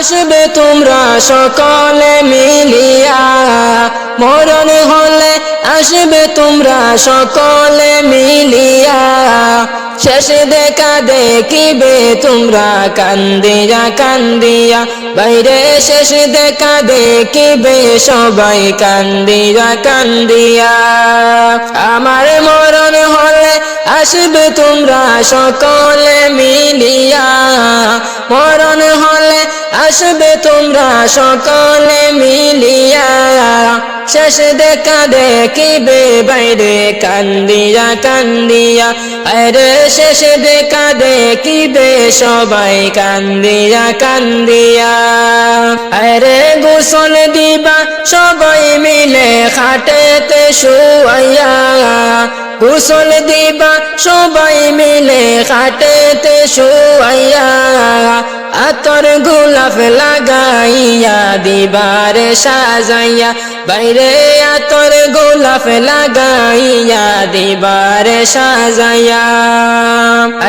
আসবে তোমরা সকলে মিলিয়া। মরণ হলে আসবে তোমরা সকলে মিলিয়া। শেষ দেখা দেখিবে তোমরা কান্দিয়া কান্দিয়া। বাইরে শেষ দেখা দেখিবে সবাই কান্দিয়া কান্দিয়া। আমার মরণ হলে আসবে তোমরা সকলে মিলিয়া। আসবে তোমরা সকলে মিলিয়া। শেষ দেখা দেখিবে, বাইরে কান্দিয়া কান্দিয়া। আরে শেষ দেখা দেখিবে, সবাই কান্দিয়া কান্দিয়া। আরে গোসল দিবা, সবাই মিলে খাটেতে শুয়াইয়া। গোসল দিবা, সবাই মিলে খাটেতে গোলাপ লাগাইয়া দিবারে সাজাইয়া বাইরে আতর গোলাপ লাগাইয়া দিবারে সাজাইয়া।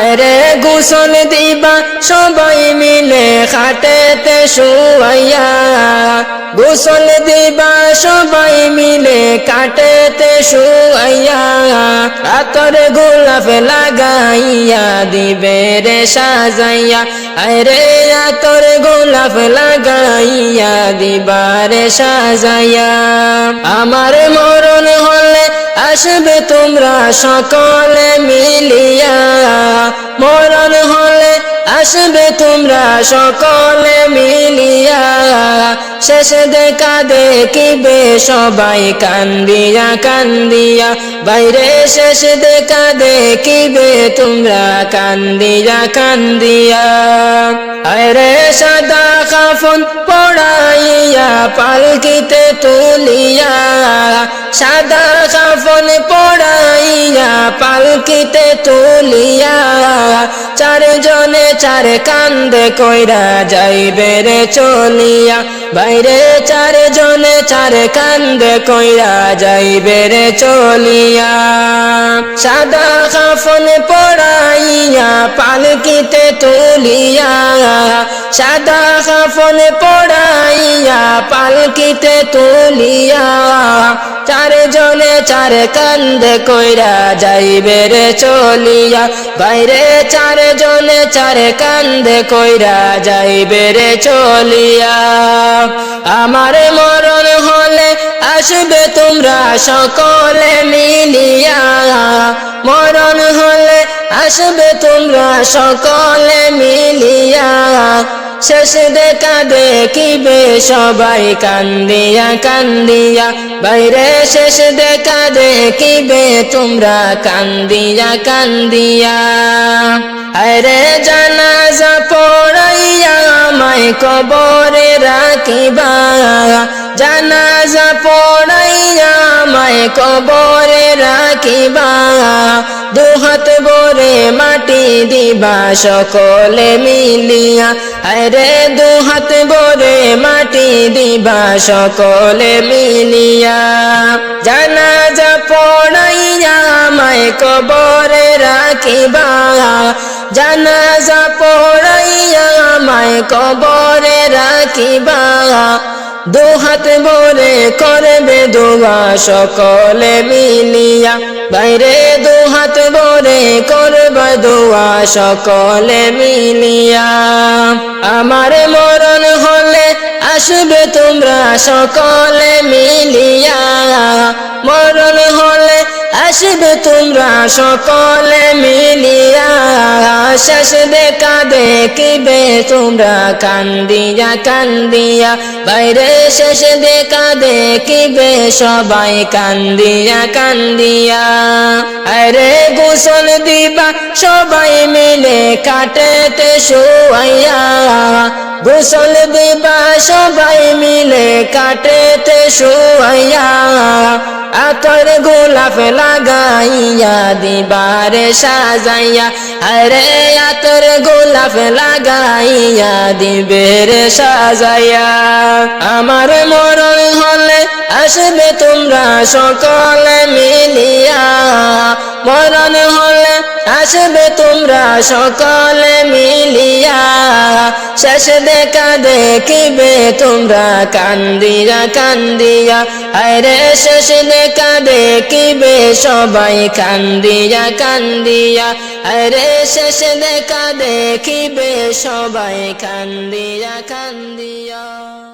আরে গোসল দিবা সবাই মিলে খাটেতে শুয়াইয়া। গোসল দিবা সবাই মিলে কাটেতে শুয়াইয়া। আতর গোলাপ লাগাইয়া দিবে রে সাজাইয়া। আরে আতর গোলাপ লাগাইয়া দিবারে সাজাইয়া। আমার মরণ হলে আসবে তোমরা সকলে মিলিয়া। মরণ হলে আসবে তোমরা সকলে মিলিয়া। শেষ দেখা দেখিবে সবাই কান্দিয়া কান্দিয়া। বাইরে শেষ দেখা দেখিবে তোমরা কান্দিয়া কান্দিয়া। আরে সাদা কাফন পড়াইয়া পালকিতে তুলিয়া সাদা কাফন পড়াইয়া, পালকিতে তুলিয়া, চারজনে চার কান্দে কইরা যাইবে রে চলিয়া। বাইরে চারজনে চার কান্দে কইরা যাইবে রে চলিয়া। সাদা কাফন পড়াইয়া, পালকিতে তুলিয়া, সাদা কাফন পড়াইয়া পালকিতে তুলিয়া চারজনে চার কান্দে কইরা যাইবে রে চলিয়া। বাইরে চারজনে চার কান্দে কইরা যাইবে রে চলিয়া। আমার মরণ হলে আসবে তোমরা সকলে মিলিয়া। মরণ হলে আসবে তোমরা সকলে মিলিয়া। শেষ দেখা দেখিবে সবাই কান্দিয়া কান্দিয়া। বাইরে শেষ দেখা দেখিবে তোমরা কান্দিয়া কান্দিয়া। আরে জানাজা পড়াইয়া আমায় কবরে রাখিবা। জানাজা পড়াইয়া আমায় কবরে রাখিবা। দুহাত দিবা সকলে মিলিয়া। আরে দুহাত বরে মাটি দিবা সকলে মিলিয়া। জানাজা পড়াইয়া আমায় কবরে রাখিবা। জানাজা পড়াইয়া আমায় কবরে রাখিবা। দুহাত বরে করবে দোয়া সকলে মিলিয়া। বাইরে দুহাত বরে করব দোয়া সকলে মিলিয়া। আমার মরণ হলে আসবে তোমরা সকলে মিলিয়া। মরণ হলে আসবে তোমরা সকলে মিলিয়া। শেষ দেখা দেখিবে তোমরা কান্দিয়া কান্দিয়া। বাইরে শেষ দেখা দেখিবে সবাই কান্দিয়া কান্দিয়া। আরে গোসল দিবা, সবাই মিলে কাটেতে শুয়াইয়া। গোসল দিবা, সবাই মিলে কাটেতে শুয়াইয়া আতর গোলাপ লাগাইয়া, দিবারে সাজাইয়া। আরে আতর গোলাপ লাগাইয়া, দিবেরে সাজাইয়া। আমার মরণ হলে আসবে তোমরা সকলে মিলিয়া। মরণ হলে আসবে তোমরা সকলে মিলিয়া। শেষ দেখা দেখিবে তোমরা কান্দিয়া কান্দিয়া? আরে শেষ দেখা দেখিবে সবাই কান্দিয়া কান্দিয়া? আরে শেষ দেখা দেখিবে সবাই কান্দিয়া কান্দিয়া?